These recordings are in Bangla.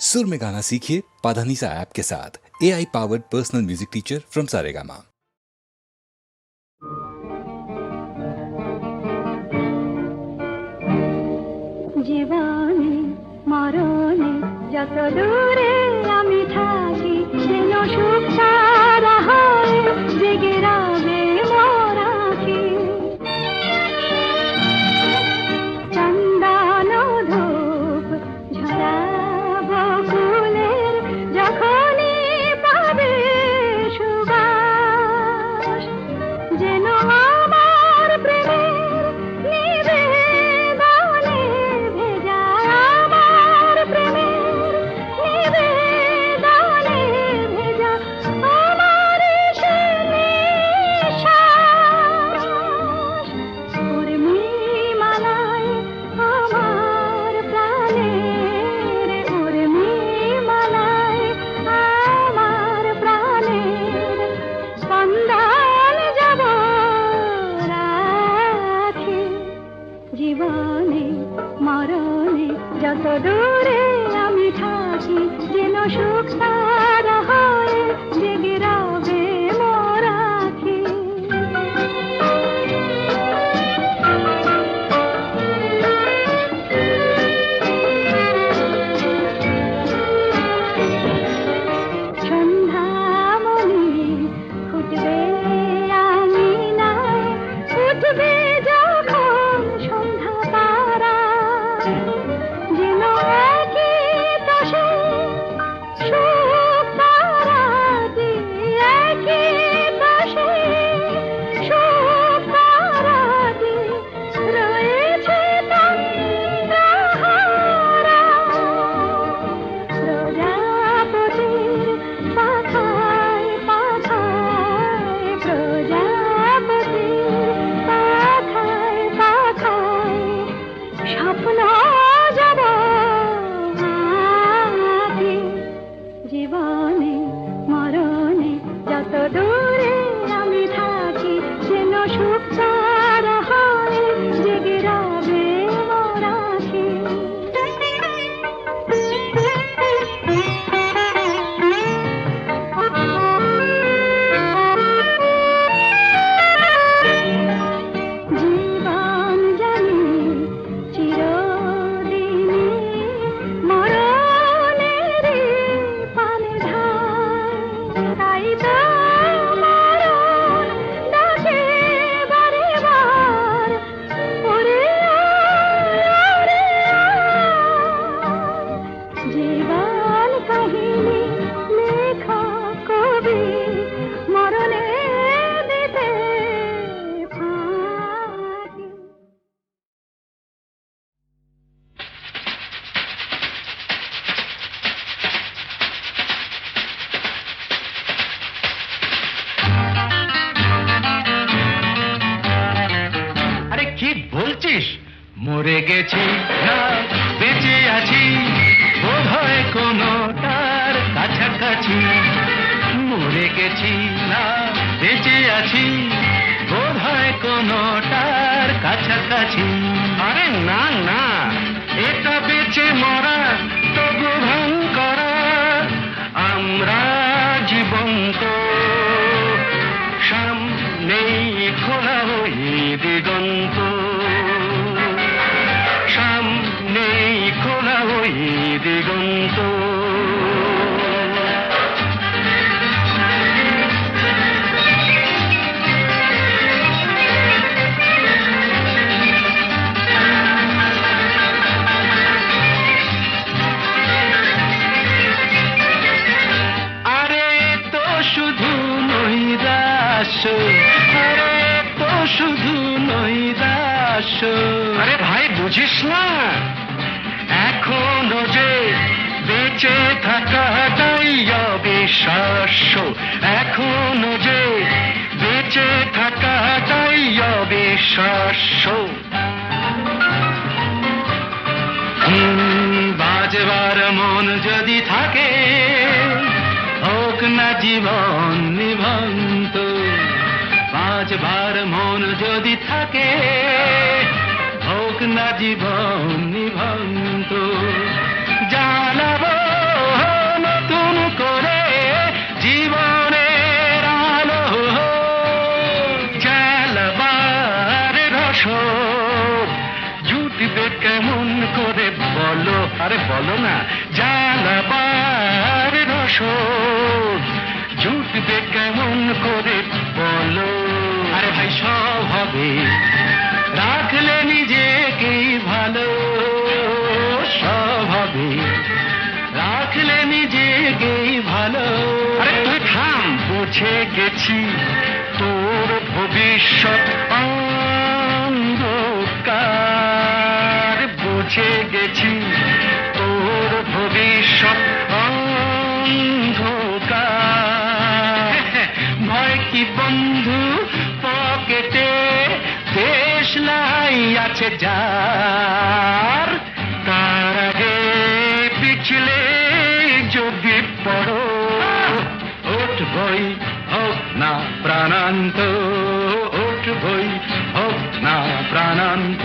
सुर में गाना सीखिए पाधानीसा ऐप के साथ। A I powered personal music teacher from Saregama Jiwani, मारोनी जत दूर মরে গেছি, না, বেঁচে আছি বোধ হয় কোনো তার কাছাকাছি। মরে গেছি, না, বেঁচে আছি বোধ হয় কোনো তার কাছাকাছি। আরে না না, এটা বেঁচে মরা তবু ভাঙ করা আমরা জীবন্ত সামনেই খোলা ওই দিগন্ত ദിഗം এখনও যে বেঁচে থাকাটাই অবিশ্বাস্য। বাজবার মন যদি থাকে, হোক না জীবন নিভন্ত বাজবার মন যদি থাকে, হোক না জীবন নিভন্ত আরে বলো না জানাবার রসদ। জুটবে কেমন করে বলো। আরে ভাই, সব হবে। রাখলে নিজেকেই ভালো। সব হবে। রাখলে নিজেকেই ভালো। আরে তুই থাম। বুঝে গেছি তোর ভবিষ্যৎ অন্ধকার। বুঝে গেছি যার তার আগে পিছলে যদি পড়ো উঠবই হোক না প্রাণান্ত উঠবই হোক না প্রাণান্ত।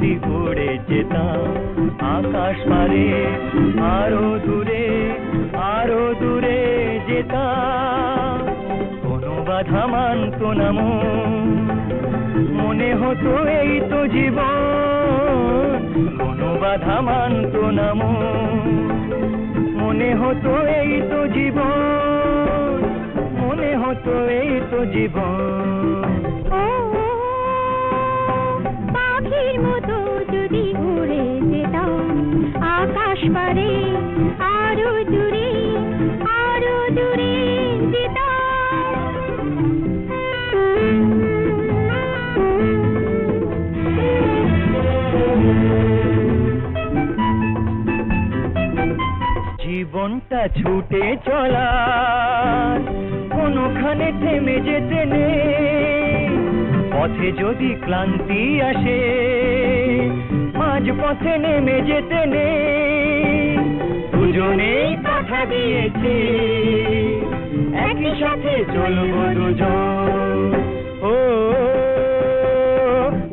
যদি উড়ে যেতাম। আকাশ পারে আরও দূরে আরও দূরে যেতাম। কোনো বাধা মানত না মনে হতো এই তো জীবন। কোনো বাধা মানত না মনে হতো এই তো জীবন। মনে হতো এই তো জীবন। আরও দূরে আরও দূরে জীবনটা ছুটে চলা, কোনোখানে থেমে যেতে নেই। পথে যদি ক্লান্তি আসে মাঝ পথে নেমে যেতে নেই। দুজনেই কথা দিয়েছি। একই সাথে চলবো দুজন। ও,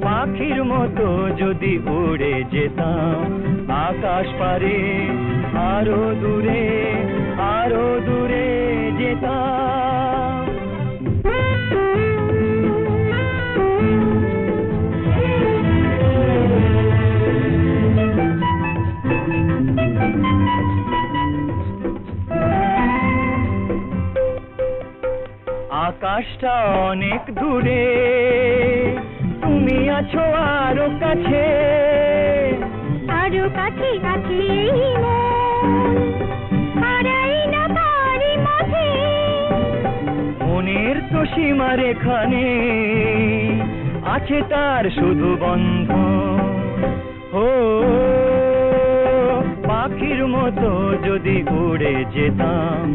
পাখির মতো যদি উড়ে যেতাম আকাশ পারে, আরও দূরে আরও দূরে যেতাম। আকাশটা অনেক দূরে। তুমি আছো আরও কাছে। আরও কাছে কাছে মন। মনের তো সীমা রেখানে আছে তার শুধু বন্ধ ও পাখির মতো যদি উড়ে যেতাম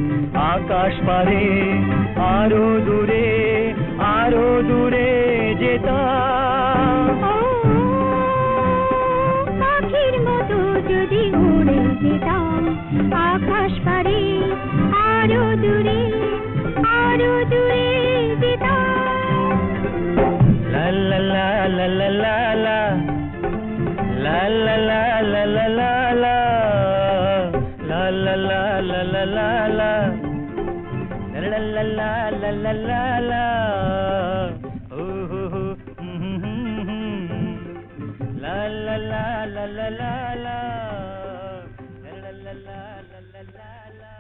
আকাশ পারে আরও দূরে আরও দূরে যেতাম। পাখির মতো যদি উড়ে যেতাম আকাশ পারে আরও দূরে আরও দূরে যেতাম। la la la la la la La la la la la la la la La la la la la la la Ooh, ooh, ooh, mm-hmm. La la la la la la la La la la la la la la la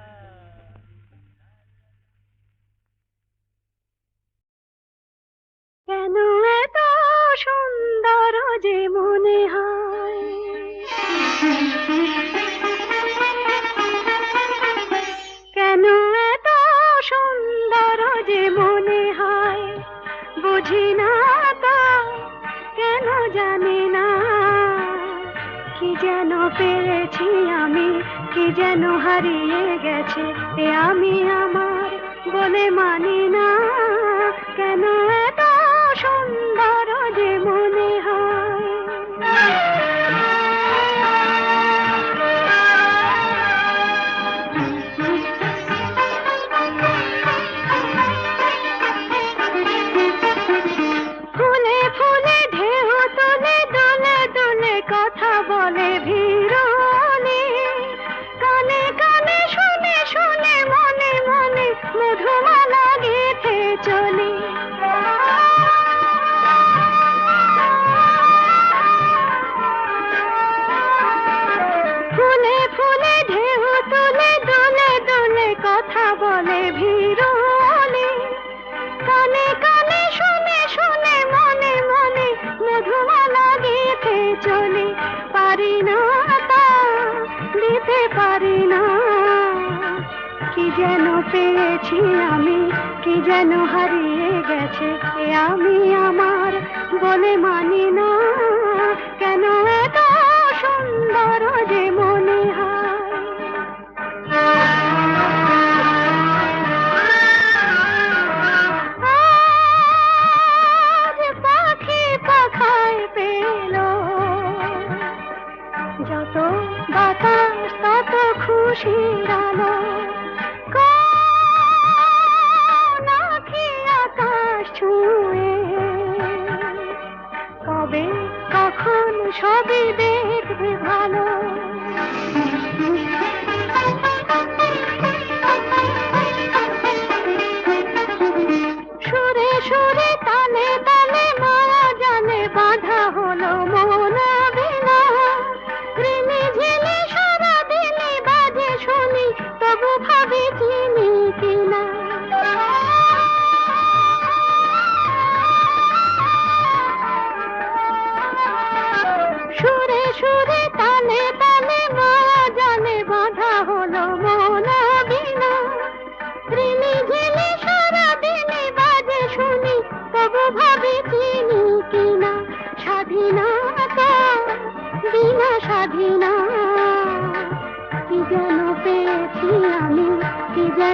কেন এত সুন্দর যে মনে হয় কেন জানি না? কি যেন পেরেছি আমি, কি যেন হারিয়ে গেছে আমি আমার বলে মানি না। কেন পেয়েছি আমি কি যেন হারিয়ে গেছে আমি আমার বলে মানি না।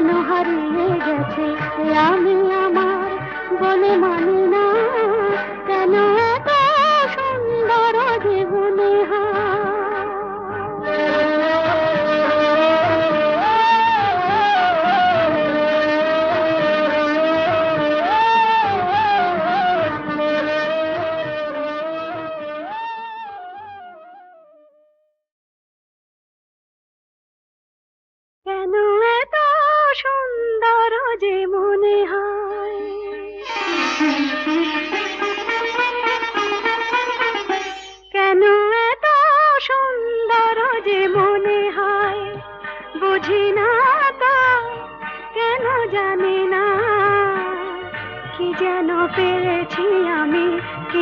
কেন হারিয়ে গেছে। আমি আমার বলে মানে না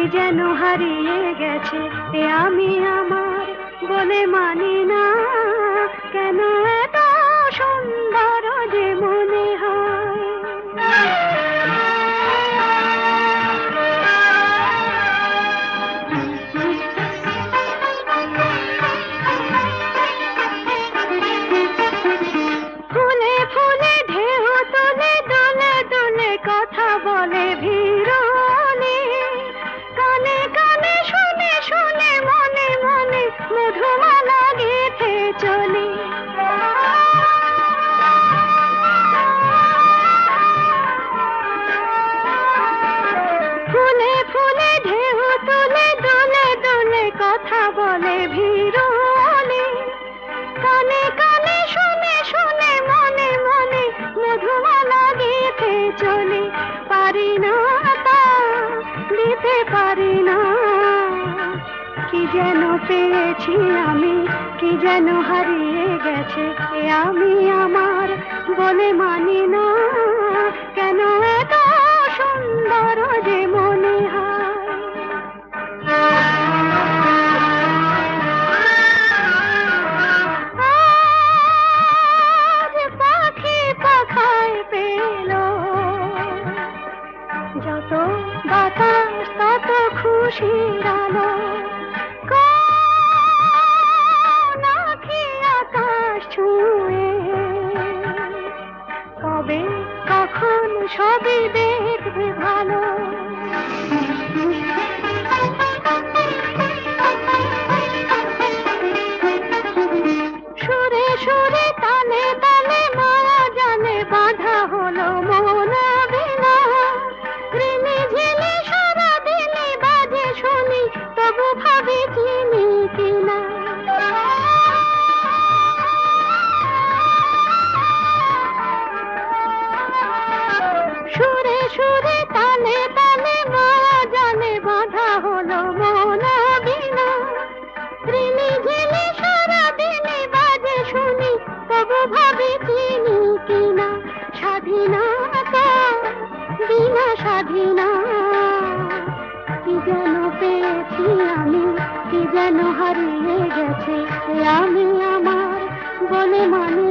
যেন হারিয়ে গেছে আমি আমার বলে মানি না। পেয়েছি আমি, কি যেন হারিয়ে গেছে, এ আমি আমার বলে মানি না। কেন এত সুন্দর যে মনে হয়। পাখি পাখায় পেল। যত বাতাস, তত খুশি আলো। আমি আমার বলে মানে